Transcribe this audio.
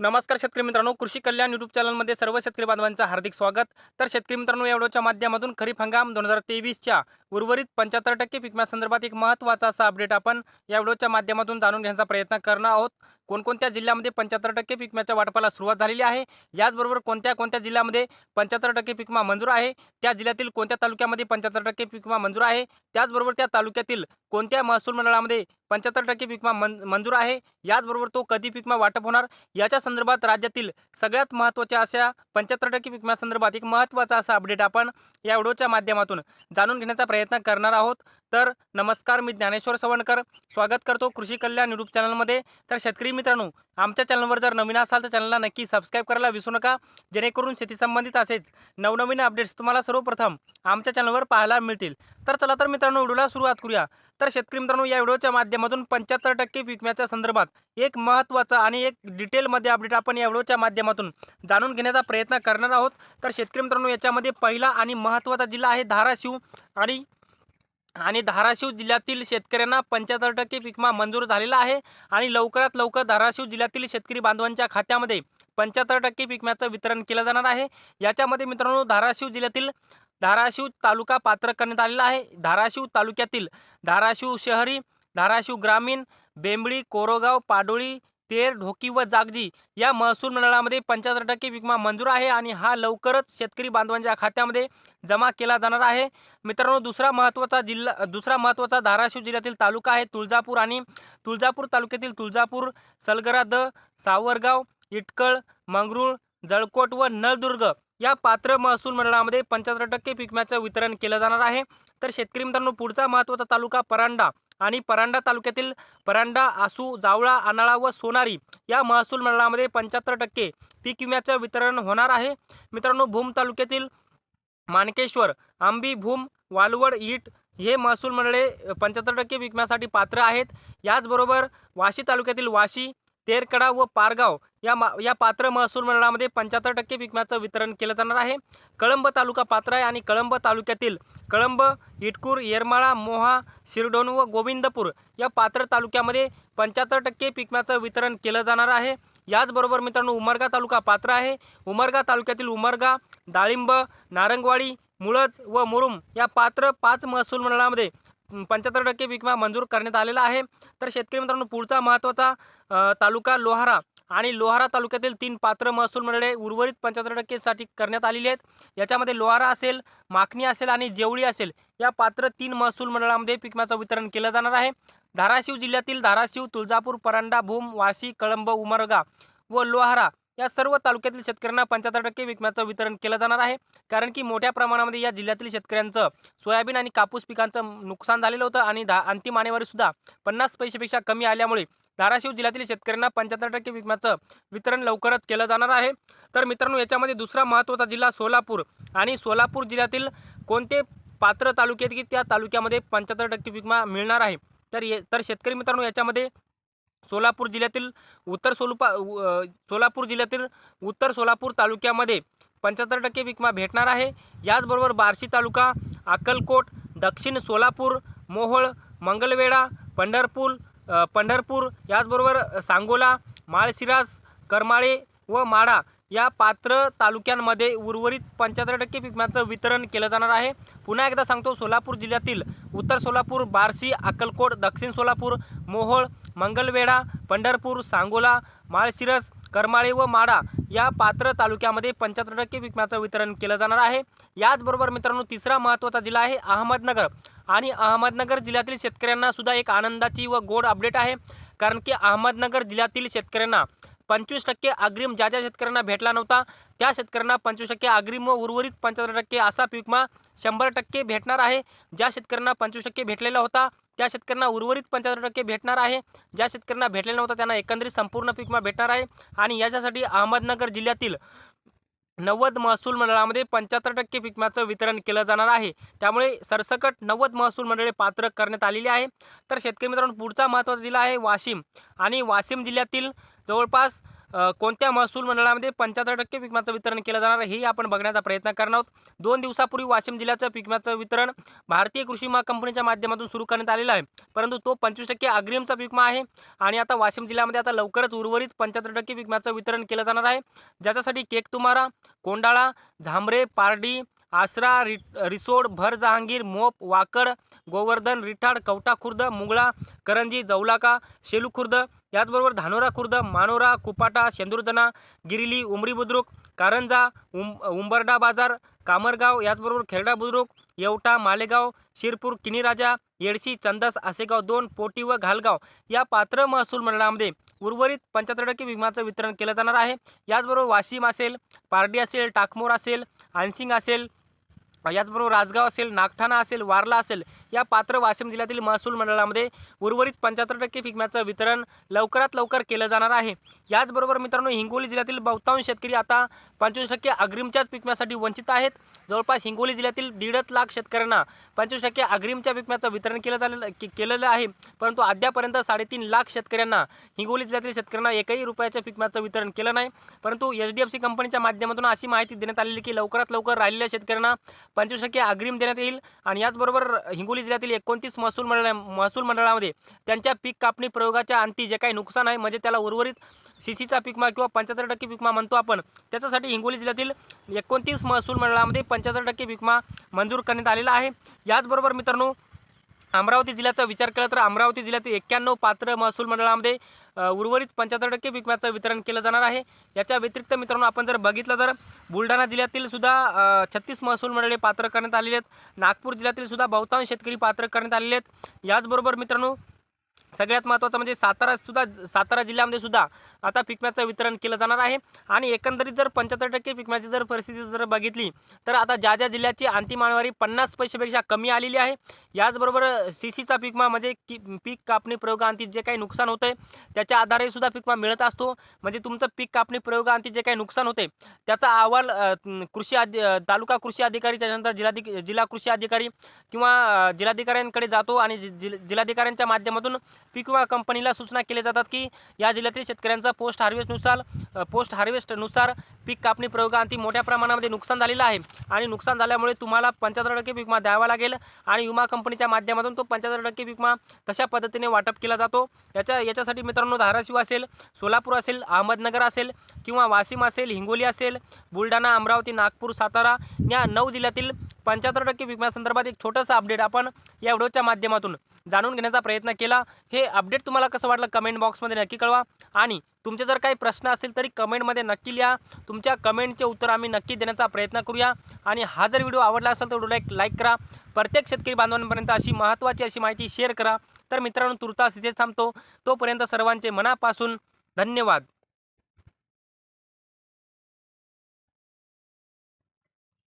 नमस्कार शेतकरी मित्रांनो कृषी कल्याण युट्यूब चॅनलमध्ये सर्व शेतकरी बांधवांचं हार्दिक स्वागत. तर शेतकरी मित्रांनो या व्हिडिओच्या माध्यमातून खरीप हंगाम दोन हजार तेवीसच्या उर्वरित पंच्याहत्तर टक्के पिकम्यासंदर्भात एक महत्त्वाचा असा अपडेट आपण या व्हिडिओच्या माध्यमातून जाणून घेण्याचा प्रयत्न करणार आहोत. कोणकोणत्या जिल्ह्यामध्ये पंच्याहत्तर टक्के पिकम्याच्या वाटपाला सुरुवात झालेली आहे? याचबरोबर कोणत्या कोणत्या जिल्ह्यामध्ये पंच्याहत्तर टक्के पिकमा मंजूर आहे? त्या जिल्ह्यातील कोणत्या तालुक्यामध्ये पंच्याहत्तर टक्के पिकमा मंजूर आहे? त्याचबरोबर त्या तालुक्यातील कोणत्या महसूल मंडळामध्ये पंच्याहत्तर टक्के पिकमा मंजूर आहे? याचबरोबर तो कधी पिकमा वाटप होणार? याच्या संदर्भात राज्यातील सगळ्यात महत्त्वाच्या अशा पंच्याहत्तर टक्के पिकम्यासंदर्भात एक महत्त्वाचा असा अपडेट आपण या व्हिडिओच्या माध्यमातून जाणून घेण्याचा प्रयत्न करणार आहोत. तर नमस्कार मी ज्ञानेश्वर सवणकर. स्वागत करतो कृषी कल्याण यूट्यूब चॅनलमध्ये. तर शेतकरी मित्रांनो आमच्या चॅनलवर जर नवीन असाल तर चॅनलला नक्की सबस्क्राईब करायला विसरू नका. जेणेकरून शेतीसंबंधित असेच नवनवीन अपडेट्स तुम्हाला सर्वप्रथम आमच्या चॅनलवर पाहायला मिळतील. तर चला तर मित्रांनो व्हिडिओला सुरुवात करूया. तर शेतकरी मित्रांनो या व्हिडिओच्या माध्यमातून पंच्याहत्तर टक्के विकम्याच्या संदर्भात एक महत्त्वाचा आणि एक डिटेलमध्ये अपडेट आपण या व्हिडिओच्या माध्यमातून जाणून घेण्याचा प्रयत्न करणार आहोत. तर शेतकरी मित्रांनो याच्यामध्ये पहिला आणि महत्त्वाचा जिल्हा आहे धाराशिव आणि आणि धाराशिव जिल्ह्यातील शेतकऱ्यांना पंच्याहत्तर टक्के पिकमा मंजूर झालेला आहे. आणि लवकरात लवकर धाराशिव जिल्ह्यातील शेतकरी बांधवांच्या खात्यामध्ये पंच्याहत्तर टक्के पिकम्याचं वितरण केलं जाणार आहे. याच्यामध्ये मित्रांनो धाराशिव जिल्ह्यातील धाराशिव तालुका पात्र करण्यात आलेला आहे. धाराशिव तालुक्यातील धाराशिव शहरी धाराशिव ग्रामीण बेंबळी कोरोगाव पाडोळी तेर ढोकी व जागजी या महसूल मंडळामध्ये पंच्याहत्तर टक्के विमा मंजूर आहे आणि हा लवकरच शेतकरी बांधवांच्या खात्यामध्ये जमा केला जाणार आहे. मित्रांनो दुसरा महत्त्वाचा जिल्हा दुसरा महत्त्वाचा धाराशिव जिल्ह्यातील तालुका आहे तुळजापूर आणि तुळजापूर तालुक्यातील तुळजापूर सलगरा द सावरगाव इटकळ मंगरूळ जळकोट व नळदुर्ग या पात्र महसूल मंडळामध्ये पंच्याहत्तर टक्के पिकम्याचं वितरण केलं जाणार आहे. तर शेतकरी मित्रांनो पुढचा महत्त्वाचा तालुका परांडा. आणि परांडा तालुक्यातील परांडा आसू जावळा आनाळा व सोनारी या महसूल मंडळामध्ये पंच्याहत्तर टक्के पीक विम्याचं वितरण होणार आहे. मित्रांनो भूम तालुक्यातील मानकेश्वर आंबी भूम वालवड ईट हे महसूल मंडळे पंच्याहत्तर टक्के विकण्यासाठी पात्र आहेत. याचबरोबर वाशी तालुक्यातील वाशी तेरकडा व पारगाव या मा या पात्र महसूल मंडळामध्ये पंच्याहत्तर टक्के पिकम्याचं वितरण केलं जाणार आहे. कळंब तालुका पात्र आहे आणि कळंब तालुक्यातील कळंब इटकूर येरमाळा मोहा शिरडोन व गोविंदपूर या पात्र तालुक्यामध्ये पंच्याहत्तर टक्के पिकम्याचं वितरण केलं जाणार आहे. याचबरोबर मित्रांनो उमरगा तालुका पात्र आहे. उमरगा तालुक्यातील उमरगा डाळिंब नारंगवाडी मुळज व मुरुम या पात्र पाच महसूल मंडळामध्ये पंच्याहत्तर टक्के विकमा मंजूर करण्यात आलेला आहे. तर शेतकरी मित्रांनो पुढचा महत्त्वाचा तालुका लोहारा आणि लोहारा तालुक्यातील तीन पात्र महसूल मंडळे उर्वरित पंच्याहत्तर टक्केसाठी करण्यात आलेली आहेत. याच्यामध्ये लोहारा असेल माखणी असेल आणि जेवळी असेल या पात्र तीन महसूल मंडळामध्ये पिकम्याचं वितरण केलं जाणार आहे. धाराशिव जिल्ह्यातील धाराशिव तुळजापूर परांडा भूम वाशी कळंब उमरगा व लोहारा या सर्व तालुक्यातील शेतकऱ्यांना पंच्याहत्तर टक्के विकम्याचं वितरण केलं जाणार आहे. कारण की मोठ्या प्रमाणामध्ये या जिल्ह्यातील शेतकऱ्यांचं सोयाबीन आणि कापूस पिकांचं नुकसान झालेलं होतं आणि धा अंतिम आणेवारीसुद्धा पन्नास पैशापेक्षा कमी आल्यामुळे धाराशिव जिल्ह्यातील शेतकऱ्यांना पंच्याहत्तर टक्के विकम्याचं वितरण लवकरच केलं जाणार आहे. तर मित्रांनो याच्यामध्ये दुसरा महत्त्वाचा जिल्हा सोलापूर आणि सोलापूर जिल्ह्यातील कोणते पात्र तालुके आहेत की त्या तालुक्यामध्ये पंच्याहत्तर टक्के विकमा मिळणार आहे. तर ये तर शेतकरी मित्रांनो याच्यामध्ये सोलापूर जिल्ह्यातील उत्तर सोलुपा सोलापूर जिल्ह्यातील उत्तर सोलापूर तालुक्यामध्ये पंच्याहत्तर टक्के विकमा भेटणार आहे. याचबरोबर बार्शी तालुका अक्कलकोट दक्षिण सोलापूर मोहोळ मंगलवेढा पंढरपूर पंढरपूर याचबरोबर सांगोला माळशिरास करमाळे व माढा या पात्र तालुक्यांमध्ये उर्वरित पंच्याहत्तर टक्के पिकम्याचं वितरण केलं जाणार आहे. पुन्हा एकदा सांगतो सोलापूर जिल्ह्यातील उत्तर सोलापूर बार्शी अक्कलकोट दक्षिण सोलापूर मोहोळ मंगलवेढा पंढरपूर सांगोला माळशिरस करमाळे व माडा या पात्र तालुक्यामध्ये पंच्याहत्तर टक्के विकम्याचं वितरण केलं जाणार आहे. याचबरोबर मित्रांनो तिसरा महत्त्वाचा जिल्हा आहे अहमदनगर. आणि अहमदनगर जिल्ह्यातील शेतकऱ्यांना सुद्धा एक आनंदाची व गोड अपडेट आहे. कारण की अहमदनगर जिल्ह्यातील शेतकऱ्यांना पंचवीस टक्के अग्रिम ज्या ज्या शेतकऱ्यांना भेटला नव्हता त्या शेतकऱ्यांना पंचवीस टक्के अग्रिम व उर्वरित पंच्याहत्तर टक्के असा पीकमा शंभर टक्के भेटणार आहे. ज्या शेतकऱ्यांना पंचवीस टक्के भेटलेला होता त्या शेतकऱ्यांना उर्वरित पंच्याहत्तर टक्के भेटणार आहे ज्या शेतकऱ्यांना भेटलेला नव्हता त्यांना एकंदरीत संपूर्ण पीकमा भेटणार आहे. आणि याच्यासाठी अहमदनगर जिल्ह्यातील नव्वद महसूल मंडळामध्ये पंच्याहत्तर टक्के पिकम्याचं वितरण केलं जाणार आहे. त्यामुळे सरसकट नव्वद महसूल मंडळे पात्र करण्यात आलेली आहे. तर शेतकरी मित्रांनो पुढचा महत्त्वाचा जिल्हा आहे वाशिम. आणि वाशिम जिल्ह्यातील जवळपास कोणत्या महसूल मंडळामध्ये पंच्याहत्तर टक्के पीक वितरण केलं जाणार आहे हे आपण बघण्याचा प्रयत्न करणार आहोत. दोन दिवसापूर्वी वाशिम जिल्ह्याचं पिकमाचं वितरण भारतीय कृषी विमा कंपनीच्या माध्यमातून सुरू करण्यात आलेलं आहे. परंतु तो पंचवीस टक्के अग्रिमचा पिकमा विमा आहे आणि आता वाशिम जिल्ह्यामध्ये आता लवकरच उर्वरित पंच्याहत्तर टक्के पीक वितरण केलं जाणार आहे. ज्याच्यासाठी केक तुमारा कोंडाळा झांबरे पारडी आसरा रि रिसोड भर जहांगीर मोप वाकड गोवर्धन रिठाड कवटा खुर्द मुंगळा करंजी जौलाका शेलू खुर्द याचबरोबर धानोरा खुर्द मानोरा कुपाटा शेंदुरजना गिरिली उमरी बुद्रुक कारंजा उम उंबरडा बाजार कामरगाव याचबरोबर खेरडा बुद्रुक येवटा मालेगाव शिरपूर किनीराजा येडशी चंदस आसेगाव दोन पोटी व घालगाव या पात्र महसूल मंडळामध्ये उर्वरित पंच्याहत्तर टक्के विमाचं वितरण केलं जाणार आहे. याचबरोबर वाशिम असेल पारडी असेल टाकमोर असेल आनसिंग असेल याचबरोबर राजगाव असेल नागठाणा असेल वारला असेल या पात्र वाशिम जिल्ह्यातील महसूल मंडळामध्ये उर्वरित पंच्याहत्तर टक्के पिकम्याचं वितरण लवकरात लवकर केलं जाणार आहे. याचबरोबर मित्रांनो हिंगोली जिल्ह्यातील बहुतांश शेतकरी आता पंचवीस टक्के अग्रिमच्याच पिकम्यासाठी वंचित आहेत. जवळपास हिंगोली जिल्ह्यातील दीडच लाख शेतकऱ्यांना पंचवीस टक्के अग्रिमच्या पिकम्याचं वितरण केलं झालेलं केलेलं आहे. परंतु अद्यापर्यंत साडेतीन लाख शेतकऱ्यांना हिंगोली जिल्ह्यातील शेतकऱ्यांना एकही रुपयाच्या पिकम्याचं वितरण केलं नाही. परंतु एच डी एफ सी कंपनीच्या माध्यमातून अशी माहिती देण्यात आलेली की लवकरात लवकर राहिलेल्या शेतकऱ्यांना पंचवीस टक्के अग्रिम देण्यात येईल. आणि याचबरोबर हिंगोली जिल्ह्यातील एकोणतीस महसूल मंडळ महसूल मंडळामध्ये त्यांच्या पीक कापणी प्रयोगाच्या अंती जे काही नुकसान आहे म्हणजे त्याला उर्वरित सी सीचा किंवा पंच्याहत्तर टक्के पिकमा म्हणतो आपण त्याच्यासाठी हिंगोली जिल्ह्यातील एकोणतीस महसूल मंडळामध्ये पंच्याहत्तर टक्के पिकमा मंजूर करण्यात आलेला आहे. याचबरोबर मित्रांनो अमरावती जिल्ह्याचा विचार केला तर अमरावती जिल्ह्यातील एक्क्याण्णव पात्र महसूल मंडळामध्ये उर्वरित पंच्याहत्तर टक्के पीक विम्याचं वितरण केलं जाणार आहे. याच्या व्यतिरिक्त मित्रांनो आपण जर बघितलं तर बुलढाणा जिल्ह्यातील सुद्धा छत्तीस महसूल मंडळे पात्र करण्यात आलेले आहेत. नागपूर जिल्ह्यातील सुद्धा बहुतांश शेतकरी पात्र करण्यात आलेले आहेत. याचबरोबर मित्रांनो सगळ्यात महत्त्वाचं म्हणजे सातारा सुद्धा सातारा जिल्ह्यामध्ये सुद्धा आता पिकम्याचं वितरण केलं जाणार आहे. आणि एकंदरीत जर पंच्याहत्तर टक्के पिकम्याची जर परिस्थिती जर बघितली तर आता ज्या ज्या जिल्ह्याची अंतिम पन्नास पैशापेक्षा कमी आलेली आहे याचबरोबर सी सीचा पिकमा म्हणजे की पीक कापणी प्रयोगांती जे काही नुकसान होतं आहे त्याच्या आधारे सुद्धा पिकमा मिळत असतो. म्हणजे तुमचं पीक कापणी प्रयोगांती जे काही नुकसान होते त्याचा अहवाल कृषी अधि तालुका कृषी अधिकारी त्याच्यानंतर जिल्हाधिक जिल्हा कृषी अधिकारी किंवा जिल्हाधिकाऱ्यांकडे जातो आणि जि- जिल्हाधिकाऱ्यांच्या माध्यमातून पीक विमा कंपनीला सूचना केल्या जातात की या जिल्ह्यातील शेतकऱ्यांचा पोस्ट हार्वेस्टनुसार पोस्ट हार्वेस्टनुसार पीक कापणी प्रयोगाअंती मोठ्या प्रमाणामध्ये नुकसान झालेलं आहे. आणि नुकसान झाल्यामुळे तुम्हाला पंच्याहत्तर टक्के विमा द्यावा लागेल आणि विमा कंपनीच्या माध्यमातून तो पंच्याहत्तर टक्के विमा तशा पद्धतीने वाटप केला जातो. याच्या याच्यासाठी मित्रांनो धाराशिव असेल सोलापूर असेल अहमदनगर असेल किंवा वाशिम असेल हिंगोली असेल बुलढाणा अमरावती नागपूर सातारा या नऊ जिल्ह्यातील पंच्याहत्तर टक्के विकण्यासंदर्भात एक छोटंसं अपडेट आपण या व्हिडिओच्या माध्यमातून जाणून घेण्याचा प्रयत्न केला. हे अपडेट तुम्हाला कसं वाटलं कमेंट बॉक्समध्ये नक्की कळवा. आणि तुमचे जर काही प्रश्न असतील तरी कमेंटमध्ये नक्की लिहा. तुमच्या कमेंटचे उत्तर आम्ही नक्की देण्याचा प्रयत्न करूया. आणि हा जर व्हिडिओ आवडला असेल तर व्हिडिओला एक लाईक करा. प्रत्येक शेतकरी बांधवांपर्यंत अशी महत्त्वाची अशी माहिती शेअर करा. तर मित्रांनो तुर्तास इथेच थांबतो. तोपर्यंत सर्वांचे मनापासून धन्यवाद.